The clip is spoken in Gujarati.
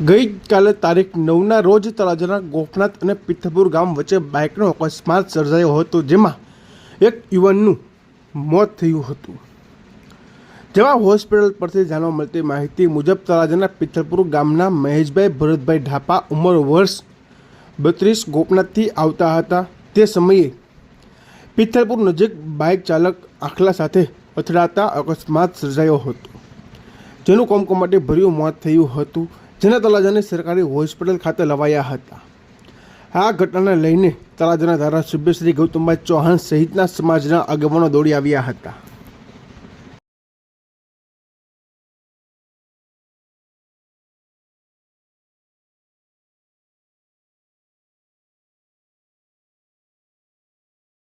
ગઈકાલે તારીખ નવના રોજ તળાજાના ગોપનાથ અને પિથપુર ગામ વચ્ચે બાઇકનો અકસ્માત સર્જાયો હતો, જેમાં એક યુવાનનું મોત થયું હતું. જેમાં હોસ્પિટલ પરથી જાણવા મળતી માહિતી મુજબ તળાજાના પિથલપુર ગામના મહેશભાઈ, ભરતભાઈ ઢાપા ઉંમર વર્ષ બત્રીસ ગોપનાથથી આવતા હતા. તે સમયે પિથ્થરપુર નજીક બાઇક ચાલક આખલા સાથે અથડાતા અકસ્માત સર્જાયો હતો, જેનું કોમકોમાટી ભર્યું મોત થયું હતું. જેના તળાજાની સરકારી હોસ્પિટલ ખાતે લવાયા હતા. આ ઘટનાને લઈને તળાજાના ધારાસભ્ય શ્રી ગૌતમભાઈ ચૌહાણ સહિતના સમાજના આગેવાનો દોડી આવ્યા હતા.